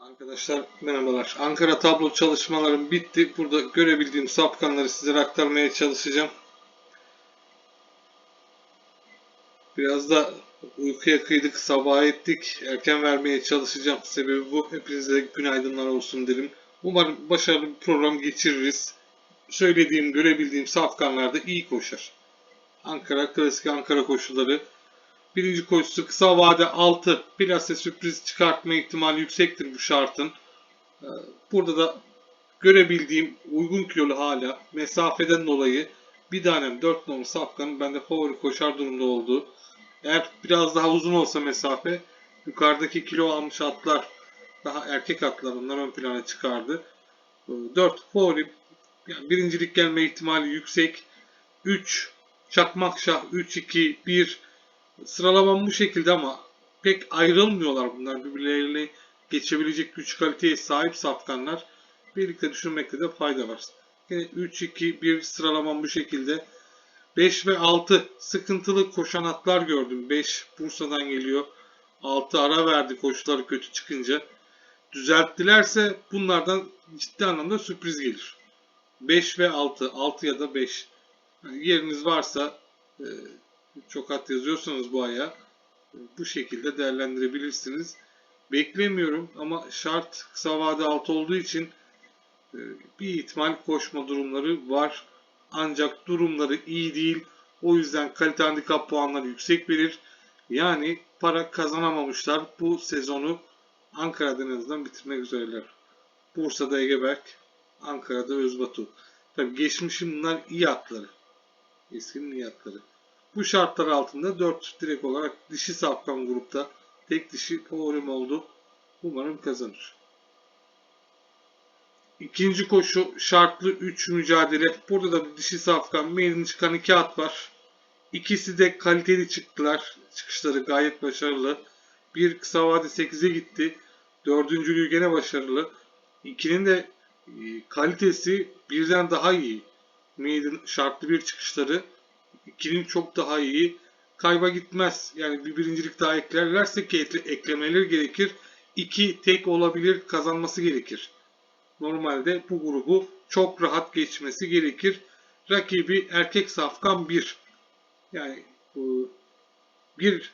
Arkadaşlar merhabalar. Ankara tablo çalışmalarım bitti. Burada görebildiğim sapkanları sizlere aktarmaya çalışacağım. Biraz da uykuya kıydık, sabah ettik. Erken vermeye çalışacağım. Sebebi bu. Hepinize günaydınlar olsun derim. Umarım başarılı bir program geçiririz. Söylediğim, görebildiğim safkanlarda iyi koşar. Ankara, klasik Ankara koşulları. Birinci koşusu kısa vade 6. Bilhassa sürpriz çıkartma ihtimali yüksektir bu şartın. Ee, Burada da görebildiğim uygun kilolu hala mesafeden dolayı bir tanem 4 numaralı safkanın bende favori koşar durumda olduğu. Eğer biraz daha uzun olsa mesafe yukarıdaki kilo almış atlar daha erkek atlar onlar ön plana çıkardı. 4 favori yani birincilik gelme ihtimali yüksek. 3 Çakmakşah 3 2 1 Sıralamam bu şekilde ama pek ayrılmıyorlar bunlar. Birbirleriyle geçebilecek güç kaliteye sahip safkanlar. Birlikte düşünmekte de fayda var. Yine 3-2-1 sıralamam bu şekilde. 5 ve 6 sıkıntılı koşan atlar gördüm. 5 Bursa'dan geliyor. 6 ara verdi koşuları kötü çıkınca. Düzelttilerse bunlardan ciddi anlamda sürpriz gelir. 5 ve 6, 6 ya da 5. Yani yeriniz varsa e, çok at yazıyorsanız bu aya e, bu şekilde değerlendirebilirsiniz. Beklemiyorum ama şart kısa vade altı olduğu için e, bir ihtimal koşma durumları var. Ancak durumları iyi değil. O yüzden kalite handikap puanları yüksek verir. Yani para kazanamamışlar. Bu sezonu Ankara'da en azından bitirmek üzereler. Bursa'da Egeberk, Ankara'da Özbatu. Tabii geçmişim bunlar iyi atları. Eskinin iyi atları. Bu şartlar altında 4 direkt olarak dişi safkan grupta tek dişi favorim oldu. Umarım kazanır. İkinci koşu şartlı 3 mücadele. Burada da bir dişi safkan mailin çıkan 2 at var. İkisi de kaliteli çıktılar. Çıkışları gayet başarılı. Bir kısa vade 8'e gitti. Dördüncülüğü gene başarılı. İkinin de e, kalitesi birden daha iyi. Maiden şartlı bir çıkışları ikinin çok daha iyi. Kayba gitmez. Yani bir birincilik daha eklerlerse ki ekle- eklemeleri gerekir. İki tek olabilir kazanması gerekir. Normalde bu grubu çok rahat geçmesi gerekir. Rakibi erkek safkan 1. Yani bu bir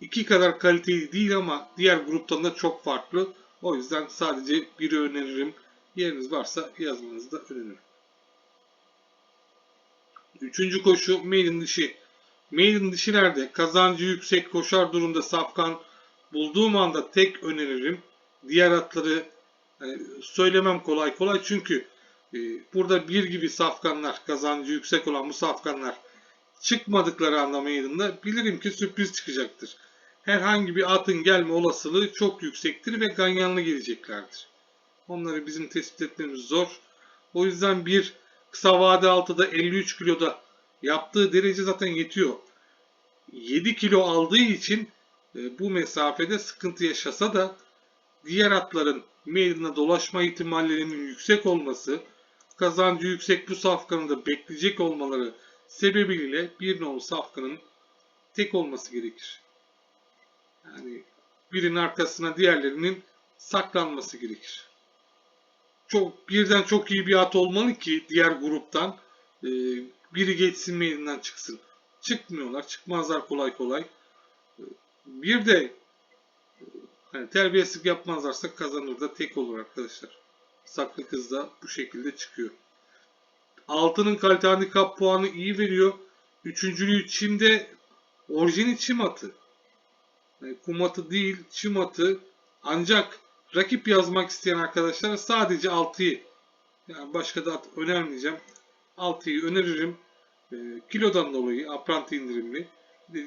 iki kadar kaliteli değil ama diğer gruptan da çok farklı. O yüzden sadece biri öneririm. Yeriniz varsa yazmanızı da öneririm. Üçüncü koşu mailin dişi. Mailin dişilerde kazancı yüksek koşar durumda safkan bulduğum anda tek öneririm. Diğer atları hani söylemem kolay kolay çünkü e, burada bir gibi safkanlar kazancı yüksek olan bu safkanlar çıkmadıkları anda mailin'de bilirim ki sürpriz çıkacaktır. Herhangi bir atın gelme olasılığı çok yüksektir ve ganyanlı geleceklerdir. Onları bizim tespit etmemiz zor. O yüzden bir kısa vade altıda 53 kiloda yaptığı derece zaten yetiyor. 7 kilo aldığı için e, bu mesafede sıkıntı yaşasa da diğer atların meydanına dolaşma ihtimallerinin yüksek olması, kazancı yüksek bu safkanın da bekleyecek olmaları sebebiyle bir nolu safkanın tek olması gerekir. Yani birinin arkasına diğerlerinin saklanması gerekir çok birden çok iyi bir at olmalı ki diğer gruptan e, biri geçsin meydandan çıksın. Çıkmıyorlar, çıkmazlar kolay kolay. E, bir de e, hani terbiyesizlik yapmazlarsa kazanır da tek olur arkadaşlar. Saklı kız da bu şekilde çıkıyor. Altının kalite handikap puanı iyi veriyor. Üçüncülüğü Çim'de orijini Çim atı. Yani kum atı değil, Çim atı. Ancak rakip yazmak isteyen arkadaşlara sadece 6'yı yani başka da önermeyeceğim. 6'yı öneririm. E, kilodan dolayı apranti indirimli.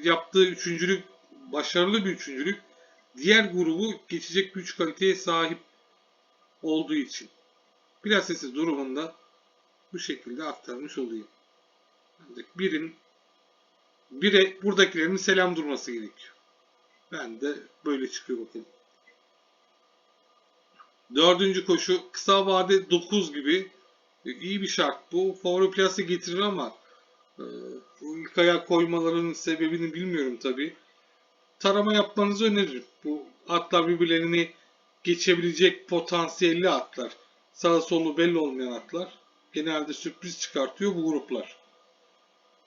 Yaptığı üçüncülük başarılı bir üçüncülük. Diğer grubu geçecek güç kaliteye sahip olduğu için. Plasesi durumunda bu şekilde aktarmış olayım. Ancak birin bire buradakilerin selam durması gerekiyor. Ben de böyle çıkıyor bakın. Dördüncü koşu kısa vade 9 gibi e, iyi bir şart. Bu favori plase getirir ama e, ilk ayak koymalarının sebebini bilmiyorum tabi. Tarama yapmanızı öneririm. Bu atlar birbirlerini geçebilecek potansiyelli atlar. Sağ solu belli olmayan atlar. Genelde sürpriz çıkartıyor bu gruplar.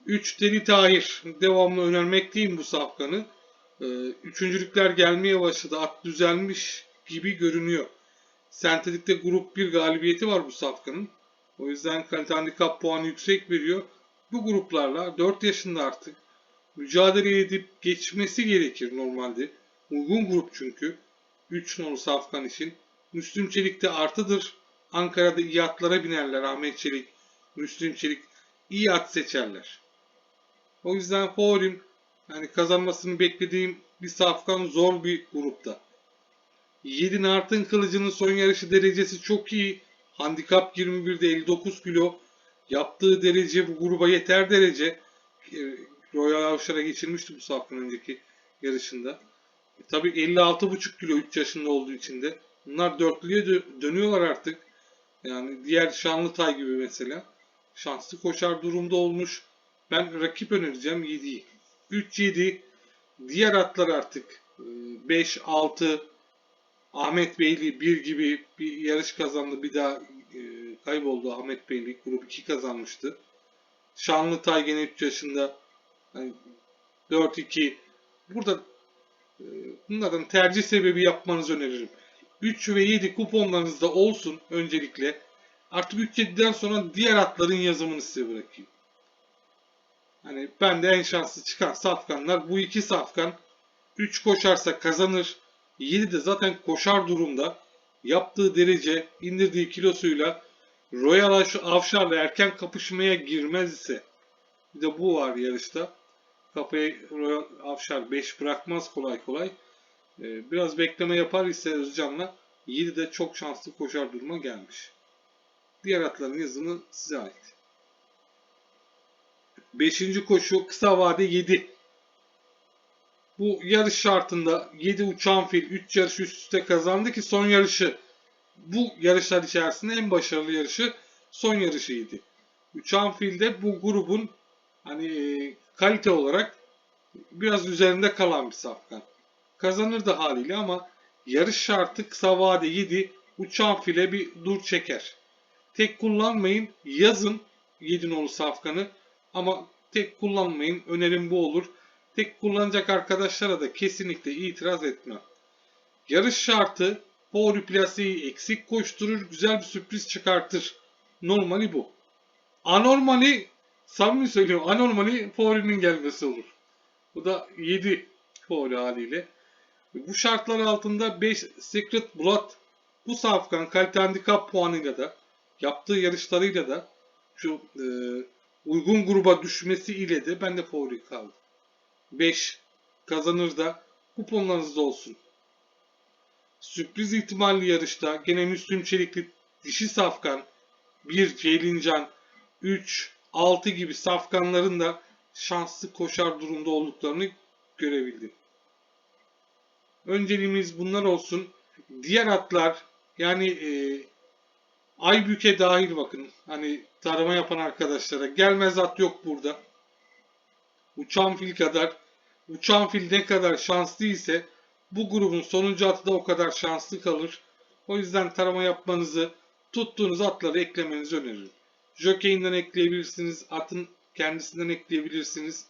3 Deli Tahir. Devamlı önermekteyim bu safkanı. Ee, üçüncülükler gelmeye başladı. At düzelmiş gibi görünüyor. Sentetik'te grup 1 galibiyeti var bu safkanın. O yüzden kalite handikap puanı yüksek veriyor. Bu gruplarla 4 yaşında artık mücadele edip geçmesi gerekir normalde. Uygun grup çünkü. 3 nolu safkan için. Müslüm Çelik de artıdır. Ankara'da iyi atlara binerler. Ahmet Çelik, Müslüm Çelik iyi at seçerler. O yüzden favorim yani kazanmasını beklediğim bir safkan zor bir grupta. 7 Nart'ın kılıcının son yarışı derecesi çok iyi. Handikap 21'de 59 kilo. Yaptığı derece bu gruba yeter derece. E, Royal Avşar'a geçirmişti bu safkan önceki yarışında. E, tabii 56,5 kilo 3 yaşında olduğu için de. Bunlar dörtlüye dö- dönüyorlar artık. Yani diğer Şanlıtay gibi mesela. Şanslı koşar durumda olmuş. Ben rakip önereceğim 7'yi. 3-7 diğer atlar artık 5-6 Ahmet Beyli 1 gibi bir yarış kazandı. Bir daha e, kayboldu Ahmet Beyli. Grup 2 kazanmıştı. Şanlıtay gene 3 yaşında yani 4-2 burada e, bunların tercih sebebi yapmanızı öneririm. 3 ve 7 kuponlarınızda olsun öncelikle. Artık 3-7'den sonra diğer atların yazımını size bırakayım. Hani ben de en şanslı çıkan safkanlar bu iki safkan 3 koşarsa kazanır. 7 de zaten koşar durumda. Yaptığı derece indirdiği kilosuyla Royal Avşar'la erken kapışmaya girmez ise bir de bu var yarışta. Kafaya Royal Avşar 5 bırakmaz kolay kolay. Ee, biraz bekleme yapar ise Özcan'la 7 de çok şanslı koşar duruma gelmiş. Diğer atların yazımı size ait. Beşinci koşu kısa vade 7. Bu yarış şartında 7 uçan fil 3 yarış üst üste kazandı ki son yarışı bu yarışlar içerisinde en başarılı yarışı son yarışıydı. Uçan fil de bu grubun hani e, kalite olarak biraz üzerinde kalan bir safkan. Kazanır da haliyle ama yarış şartı kısa vade 7 uçan file bir dur çeker. Tek kullanmayın yazın 7 nolu safkanı ama tek kullanmayın. Önerim bu olur. Tek kullanacak arkadaşlara da kesinlikle itiraz etmem. Yarış şartı Power Plase'yi eksik koşturur, güzel bir sürpriz çıkartır. Normali bu. Anormali, samimi söylüyorum, anormali Power'in gelmesi olur. Bu da 7 Power haliyle. Bu şartlar altında 5 Secret Blood bu safkan kalite handikap puanıyla da yaptığı yarışlarıyla da şu e, uygun gruba düşmesi ile de ben de favori kaldım. 5 kazanır da kuponlarınızda olsun. Sürpriz ihtimalli yarışta gene Müslüm Çelikli dişi safkan 1 Ceylincan 3 6 gibi safkanların da şanslı koşar durumda olduklarını görebildim. Önceliğimiz bunlar olsun. Diğer atlar yani e, Aybüke dahil bakın. Hani tarama yapan arkadaşlara. Gelmez at yok burada. Uçan fil kadar. Uçan fil ne kadar şanslı ise bu grubun sonuncu atı da o kadar şanslı kalır. O yüzden tarama yapmanızı, tuttuğunuz atları eklemenizi öneririm. Jockey'inden ekleyebilirsiniz, atın kendisinden ekleyebilirsiniz.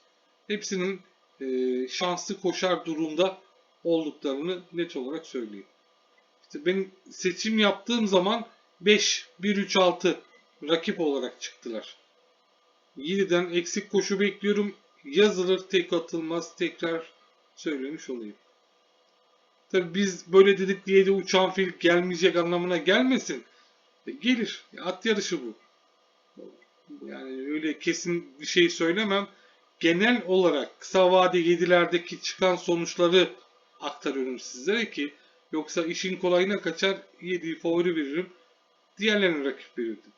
Hepsinin e, şanslı koşar durumda olduklarını net olarak söyleyeyim. İşte benim seçim yaptığım zaman 5, 1, 3, 6 rakip olarak çıktılar. 7'den eksik koşu bekliyorum. Yazılır tek atılmaz tekrar söylemiş olayım. Tabi biz böyle dedik diye de uçan fil gelmeyecek anlamına gelmesin. E, gelir. At yarışı bu. Yani öyle kesin bir şey söylemem. Genel olarak kısa vade 7'lerdeki çıkan sonuçları aktarıyorum sizlere ki yoksa işin kolayına kaçar 7'yi favori veririm. Diğerlerine rakip verirdim.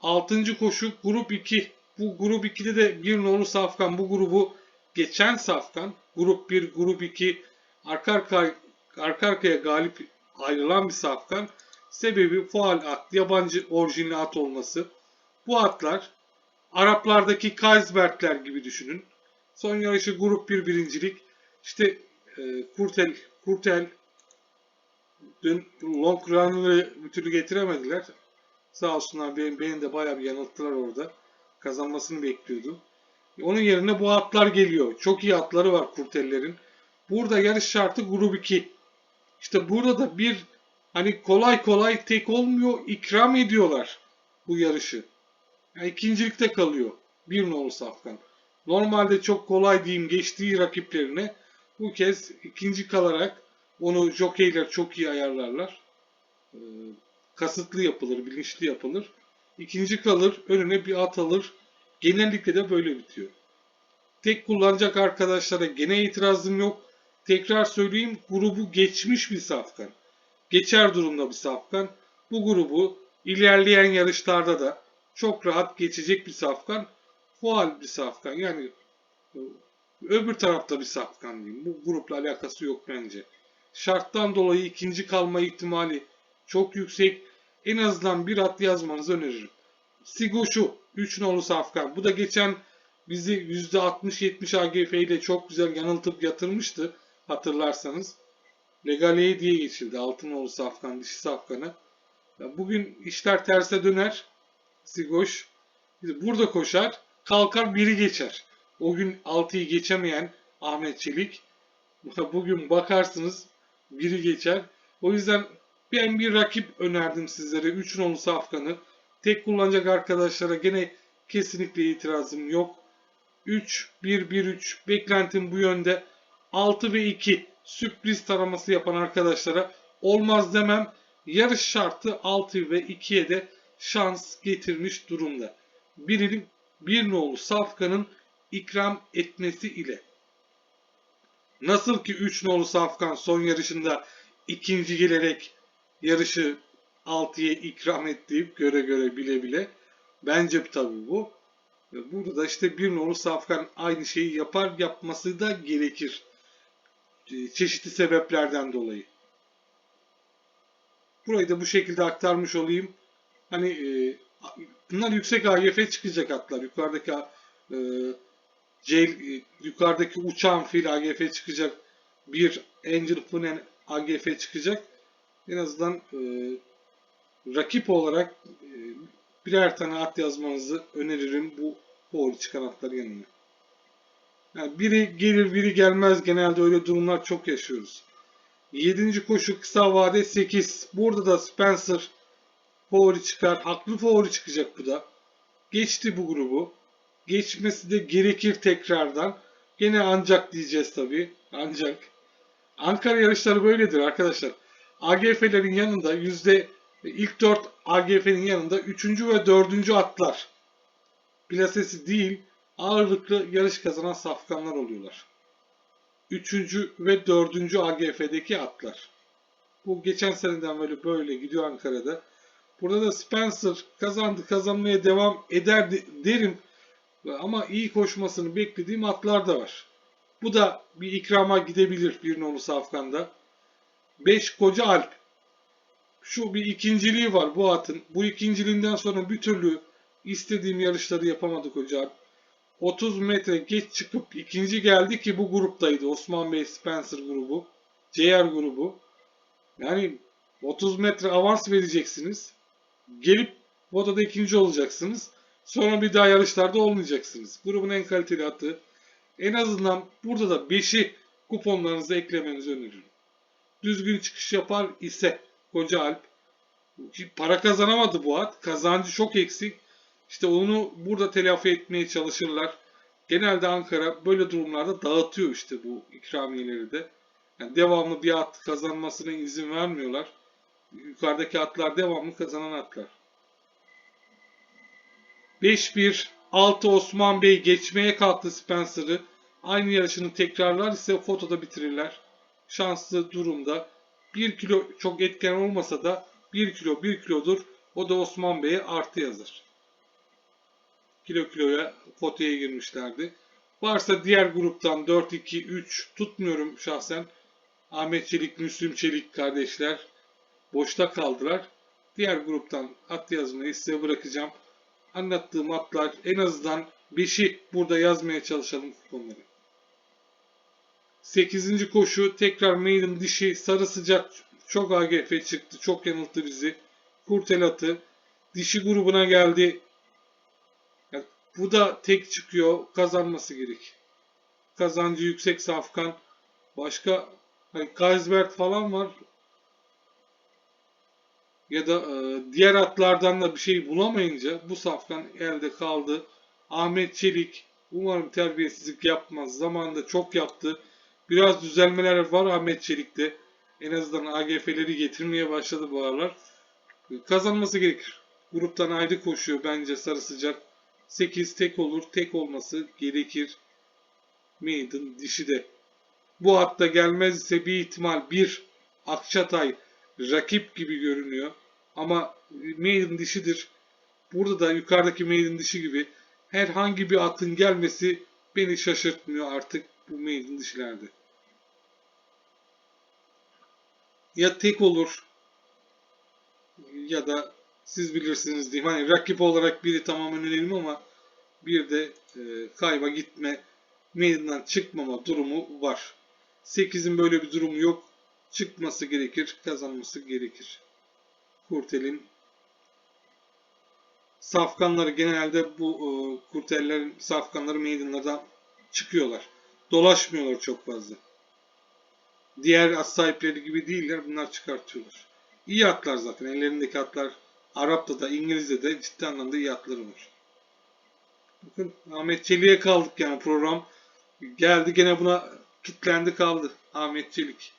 Altıncı koşu grup 2. Bu grup 2'de de bir nolu safkan. Bu grubu geçen safkan. Grup 1, grup 2 arka, arka, arka arkaya galip ayrılan bir safkan. Sebebi faal at, yabancı orijinli at olması. Bu atlar Araplardaki Kaisbergler gibi düşünün. Son yarışı grup 1 birincilik. İşte e, Kurtel, Kurtel dün long run'ı bir türlü getiremediler. Sağ olsunlar beni, beni de bayağı bir yanılttılar orada. Kazanmasını bekliyordum. Onun yerine bu atlar geliyor. Çok iyi atları var Kurtellerin. Burada yarış şartı grup 2. İşte burada da bir hani kolay kolay tek olmuyor. ikram ediyorlar bu yarışı. Yani ikincilikte kalıyor. Bir nolu Safkan. Normalde çok kolay diyeyim geçtiği rakiplerine bu kez ikinci kalarak onu jokeyler çok iyi ayarlarlar. Ee, kasıtlı yapılır, bilinçli yapılır. İkinci kalır, önüne bir at alır. Genellikle de böyle bitiyor. Tek kullanacak arkadaşlara gene itirazım yok. Tekrar söyleyeyim grubu geçmiş bir safkan. Geçer durumda bir safkan. Bu grubu ilerleyen yarışlarda da çok rahat geçecek bir safkan. Fual bir safkan. Yani e, öbür tarafta bir safkan diyeyim. Bu grupla alakası yok bence. Şarttan dolayı ikinci kalma ihtimali çok yüksek. En azından bir at yazmanızı öneririm. Sigoşu 3 nolu safkan. Bu da geçen bizi %60-70 AGF ile çok güzel yanıltıp yatırmıştı hatırlarsanız. Legaleyi diye geçildi. Altın nolu safkan, dişi safkanı. Bugün işler terse döner. Sigoş. Burada koşar. Kalkar biri geçer. O gün 6'yı geçemeyen Ahmet Çelik. Bugün bakarsınız biri geçer. O yüzden ben bir rakip önerdim sizlere. 3 nolu safkanı. Tek kullanacak arkadaşlara gene kesinlikle itirazım yok. 3, 1, 1, 3 beklentim bu yönde. 6 ve 2 sürpriz taraması yapan arkadaşlara olmaz demem. Yarış şartı 6 ve 2'ye de şans getirmiş durumda. Birinin bir nolu Safkan'ın ikram etmesi ile. Nasıl ki 3 nolu Safkan son yarışında ikinci gelerek yarışı 6'ya ikram etti göre göre bile bile. Bence tabii bu. Burada da işte bir nolu Safkan aynı şeyi yapar yapması da gerekir. Ee, Çeşitli sebeplerden dolayı. Burayı da bu şekilde aktarmış olayım. Hani e, bunlar yüksek AGF çıkacak atlar. Yukarıdaki e, C, e, yukarıdaki uçan fil AGF çıkacak. Bir Angel Funen AGF çıkacak. En azından e, rakip olarak e, birer tane at yazmanızı öneririm bu favori çıkan atlar yanına. Yani biri gelir biri gelmez genelde öyle durumlar çok yaşıyoruz. 7. koşu kısa vade 8. Burada da Spencer favori çıkar. Haklı favori çıkacak bu da. Geçti bu grubu. Geçmesi de gerekir tekrardan. Gene ancak diyeceğiz tabi. Ancak. Ankara yarışları böyledir arkadaşlar. AGF'lerin yanında yüzde ilk 4 AGF'nin yanında 3. ve 4. atlar. Plasesi değil ağırlıklı yarış kazanan safkanlar oluyorlar. 3. ve 4. AGF'deki atlar. Bu geçen seneden böyle böyle gidiyor Ankara'da. Burada da Spencer kazandı kazanmaya devam eder de- derim. Ama iyi koşmasını beklediğim atlar da var. Bu da bir ikrama gidebilir bir nolu safkanda. 5 koca Alp. Şu bir ikinciliği var bu atın. Bu ikinciliğinden sonra bir türlü istediğim yarışları yapamadık hocam. 30 metre geç çıkıp ikinci geldi ki bu gruptaydı. Osman Bey Spencer grubu. CR grubu. Yani 30 metre avans vereceksiniz. Gelip Voda'da ikinci olacaksınız. Sonra bir daha yarışlarda olmayacaksınız. Grubun en kaliteli atı. En azından burada da 5'i kuponlarınıza eklemenizi öneririm. Düzgün çıkış yapar ise Koca Alp para kazanamadı bu at. Kazancı çok eksik. İşte onu burada telafi etmeye çalışırlar. Genelde Ankara böyle durumlarda dağıtıyor işte bu ikramiyeleri de. Yani devamlı bir at kazanmasına izin vermiyorlar. Yukarıdaki atlar devamlı kazanan atlar. 5-1 6 Osman Bey geçmeye kalktı Spencer'ı. Aynı yarışını tekrarlar ise fotoda bitirirler. Şanslı durumda. 1 kilo çok etken olmasa da 1 kilo 1 kilodur. O da Osman Bey'e artı yazar. Kilo kiloya fotoya girmişlerdi. Varsa diğer gruptan 4-2-3 tutmuyorum şahsen. Ahmet Çelik, Müslüm Çelik kardeşler boşta kaldılar. Diğer gruptan at yazmayı size bırakacağım. Anlattığım atlar en azından 5'i burada yazmaya çalışalım kuponları. 8. koşu tekrar maiden dişi sarı sıcak çok AGF çıktı. Çok yanılttı bizi. Kurtel atı dişi grubuna geldi. Ya, bu da tek çıkıyor. Kazanması gerek. Kazancı yüksek Safkan. Başka hani Kaisbert falan var. Ya da e, diğer atlardan da bir şey bulamayınca bu Safkan elde kaldı. Ahmet Çelik umarım terbiyesizlik yapmaz. Zamanında çok yaptı. Biraz düzelmeler var Ahmet Çelik'te. En azından AGF'leri getirmeye başladı bu aralar. Kazanması gerekir. Gruptan ayrı koşuyor bence sarı sıcak. 8 tek olur. Tek olması gerekir. Maiden dişi de. Bu hatta gelmez ise bir ihtimal bir Akçatay rakip gibi görünüyor. Ama Maiden dişidir. Burada da yukarıdaki Maiden dişi gibi herhangi bir atın gelmesi beni şaşırtmıyor artık bu Maiden dişilerde. Ya tek olur ya da siz bilirsiniz diyeyim. Hani rakip olarak biri tamamen önelim ama bir de e, kayba gitme, meydandan çıkmama durumu var. 8'in böyle bir durumu yok. Çıkması gerekir, kazanması gerekir. Kurtel'in safkanları genelde bu e, kurtellerin safkanları meydanlardan çıkıyorlar. Dolaşmıyorlar çok fazla. Diğer at sahipleri gibi değiller. Bunlar çıkartıyorlar. İyi atlar zaten. Ellerindeki atlar Arap'ta da İngilizce de ciddi anlamda iyi atları var. Bakın Ahmet Çelik'e kaldık yani program. Geldi gene buna kitlendi kaldı. Ahmet Çelik.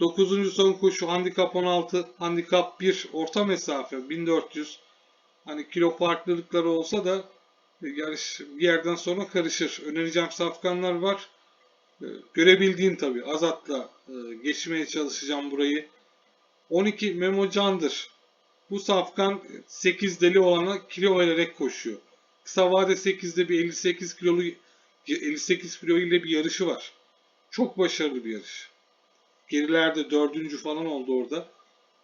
9. son koşu handikap 16, handikap 1 orta mesafe 1400. Hani kilo farklılıkları olsa da yarış bir yerden sonra karışır. Önereceğim safkanlar var. Ee, Görebildiğim tabii. Azat'la e, geçmeye çalışacağım burayı. 12 Memo Can'dır. Bu safkan 8 deli olana kilo vererek koşuyor. Kısa vade 8'de bir 58 kilolu 58 kilo ile bir yarışı var. Çok başarılı bir yarış. Gerilerde dördüncü falan oldu orada.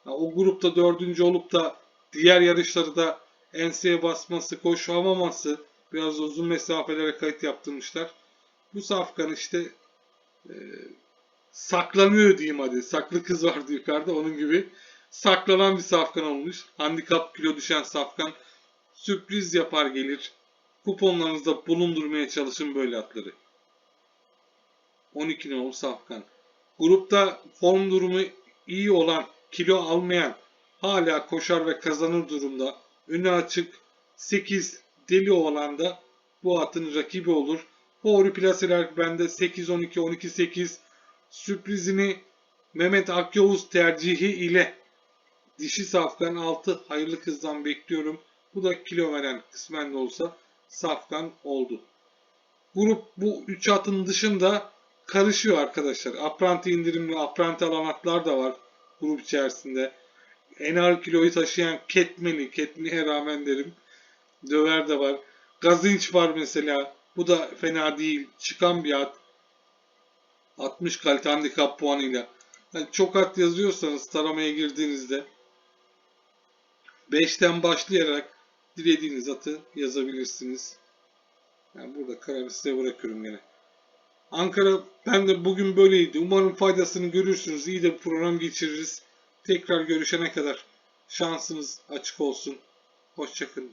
Ya, o grupta dördüncü olup da diğer yarışları da enseye basması, koşamaması, biraz da uzun mesafelere kayıt yaptırmışlar. Bu safkan işte e, saklanıyor diyeyim hadi. Saklı kız vardı yukarıda onun gibi. Saklanan bir safkan olmuş. Handikap kilo düşen safkan sürpriz yapar gelir. Kuponlarınızda bulundurmaya çalışın böyle atları. 12 nolu safkan. Grupta form durumu iyi olan, kilo almayan, hala koşar ve kazanır durumda. Önü açık 8 deli olan da bu atın rakibi olur. Favori plaseler bende 8 12 12 8 sürprizini Mehmet Akyavuz tercihi ile dişi safkan 6 hayırlı kızdan bekliyorum. Bu da kilo veren kısmen de olsa safkan oldu. Grup bu 3 atın dışında karışıyor arkadaşlar. Apranti indirimli apranti alan atlar da var grup içerisinde. En ağır kiloyu taşıyan Ketmeni, Ketmeni'ye rağmen derim. Döver de var. Gazinç var mesela. Bu da fena değil. Çıkan bir at. 60 kalite handikap puanıyla. Yani çok at yazıyorsanız taramaya girdiğinizde 5'ten başlayarak dilediğiniz atı yazabilirsiniz. Yani burada kararı size bırakıyorum yine. Ankara ben de bugün böyleydi. Umarım faydasını görürsünüz. İyi de bir program geçiririz. Tekrar görüşene kadar şansınız açık olsun. Hoşçakalın.